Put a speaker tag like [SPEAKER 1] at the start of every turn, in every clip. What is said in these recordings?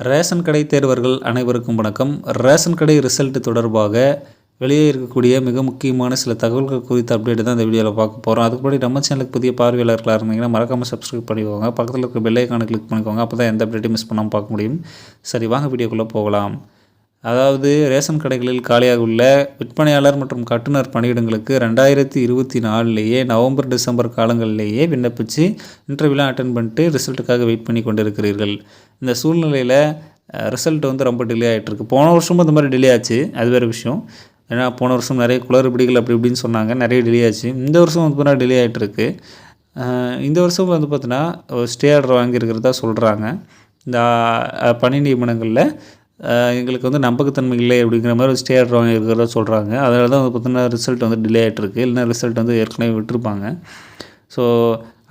[SPEAKER 1] Ration கடை தேர்வர்கள் அனைவருக்கும் வணக்கம். ரேஷன் கடை ரிசல்ட் தொடர்பாக வெளியே இருக்கக்கூடிய மிக முக்கியமான சில தகவல்கள் குறித்த அப்டேட் தான் இந்த வீடியோவில் பார்க்க போகிறோம் அதுக்கு முன்னாடி நம்ம சேனலுக்கு புதிய பார்வையாளர்களாக இருந்தீங்கன்னா மறக்காமல் சப்ஸ்கிரைப் பண்ணிக்கோங்க. பக்கத்தில் இருக்க பெல்லைக்கான கிளிக் பண்ணிக்கோங்க. அப்போ தான் எந்த அப்டேட்டையும் மிஸ் பண்ணாமல் பார்க்க முடியும். சரி வாங்க வீடியோக்குள்ளே போகலாம். அதாவது ரேஷன் கடைகளில் காலியாக உள்ள விற்பனையாளர் மற்றும் கட்டுநர் பணியிடங்களுக்கு ரெண்டாயிரத்தி இருபத்தி நாலுலேயே நவம்பர் டிசம்பர் காலங்களிலேயே விண்ணப்பித்து இன்டர்வியூலாம் அட்டன் பண்ணிட்டு ரிசல்ட்டுக்காக வெயிட் பண்ணி கொண்டு இருக்கிறீர்கள் இந்த சூழ்நிலையில் ரிசல்ட் வந்து ரொம்ப டிலே ஆகிட்டுருக்கு போன வருஷமும் இந்த மாதிரி டிலே ஆச்சு. அது வேறு விஷயம். ஏன்னா போன வருஷம் நிறைய குளறுபடிகள் அப்படி இப்படின்னு சொன்னாங்க. நிறைய டிலே ஆச்சு. இந்த வருஷம் வந்து பார்த்தீங்கன்னா டிலே ஆகிட்டுருக்கு இந்த வருஷம் வந்து பார்த்தீங்கன்னா ஸ்டே ஆர்டர் வாங்கியிருக்கிறதா சொல்கிறாங்க இந்த பணி நியமனங்களில். எங்களுக்கு வந்து நம்பகத்தன்மை இல்லை அப்படிங்கிற மாதிரி ஒரு ஸ்டே ஆர்டர் சொல்கிறாங்க அதனால தான் வந்து பார்த்தீங்கன்னா ரிசல்ட் வந்து டிலே ஆகிட்டுருக்கு இல்லைன்னா ரிசல்ட் வந்து ஏற்கனவே விட்டுருப்பாங்க. ஸோ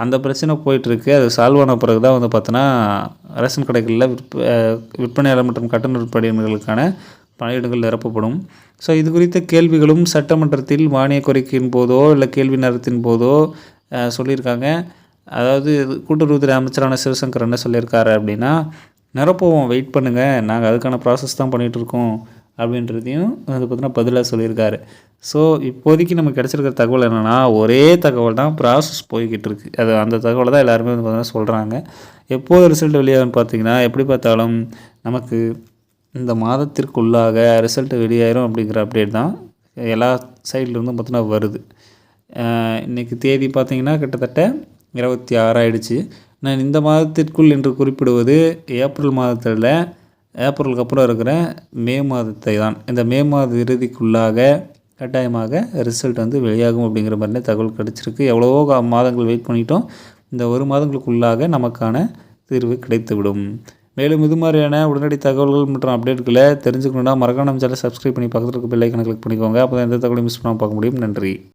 [SPEAKER 1] அந்த பிரச்சனை போயிட்டுருக்கு. அது சால்வ் ஆன பிறகு தான் வந்து பார்த்தோன்னா ரேஷன் கடைகளில் விற்ப விற்பனையாளர் மற்றும் கட்டண பணியிடங்களுக்கான பணியிடங்கள் நிரப்பப்படும். ஸோ இது குறித்த கேள்விகளும் சட்டமன்றத்தில் மானிய கோரிக்கையின் போதோ இல்லை கேள்வி நேரத்தின் போதோ சொல்லியிருக்காங்க. அதாவது இது கூட்டுறவுத்துறை அமைச்சரான சிவசங்கர் என்ன சொல்லியிருக்காரு அப்படின்னா நிரப்புவோம் வெயிட் பண்ணுங்கள் நாங்கள் அதுக்கான ப்ராசஸ் தான் பண்ணிகிட்டு இருக்கோம் அப்படின்றதையும் அது பார்த்தீங்கன்னா பதிலாக சொல்லியிருக்காரு. ஸோ இப்போதைக்கு நமக்கு கிடச்சிருக்கிற தகவல் என்னென்னா ஒரே தகவல் தான் ப்ராசஸ் போய்கிட்டு இருக்கு அது அந்த தகவலை தான் எல்லாருமே வந்து பார்த்தீங்கன்னா சொல்கிறாங்க எப்போது ரிசல்ட் வெளியாகும்னு பார்த்தீங்கன்னா எப்படி பார்த்தாலும் நமக்கு இந்த மாதத்திற்குள்ளாக ரிசல்ட் வெளியாயிரும் அப்படிங்கிற அப்டேட் தான் எல்லா சைட்லேருந்தும் பார்த்தீங்கன்னா வருது. இன்றைக்கி தேதி பார்த்தீங்கன்னா கிட்டத்தட்ட இருபத்தி ஆறாயிடுச்சு நான் இந்த மாதத்திற்குள் என்று குறிப்பிடுவது ஏப்ரல் மாதத்தில் ஏப்ரலுக்கு அப்புறம் இருக்கிற மே மாதத்தை தான். இந்த மே மாத இறுதிக்குள்ளாக கட்டாயமாக ரிசல்ட் வந்து வெளியாகும் அப்படிங்கிற மாதிரி தகவல் கிடச்சிருக்கு. எவ்வளவோ மாதங்கள் வெயிட் பண்ணிட்டோம். இந்த ஒரு மாதங்களுக்குள்ளாக நமக்கான தீர்வு கிடைத்துவிடும். மேலும் இது மாதிரியான உடனடி தகவல்கள் மற்றும் அப்டேட்களை தெரிஞ்சுக்கணுன்னா மறக்காம நம்ம சேனலை சப்ஸ்கிரைப் பண்ணி பக்கத்தில் இருக்க பெல் ஐக்கனை கிளிக் பண்ணிக்கோங்க. அப்போ தான் எந்த தகவலையும் மிஸ் பண்ணாமல் பார்க்க முடியும். நன்றி.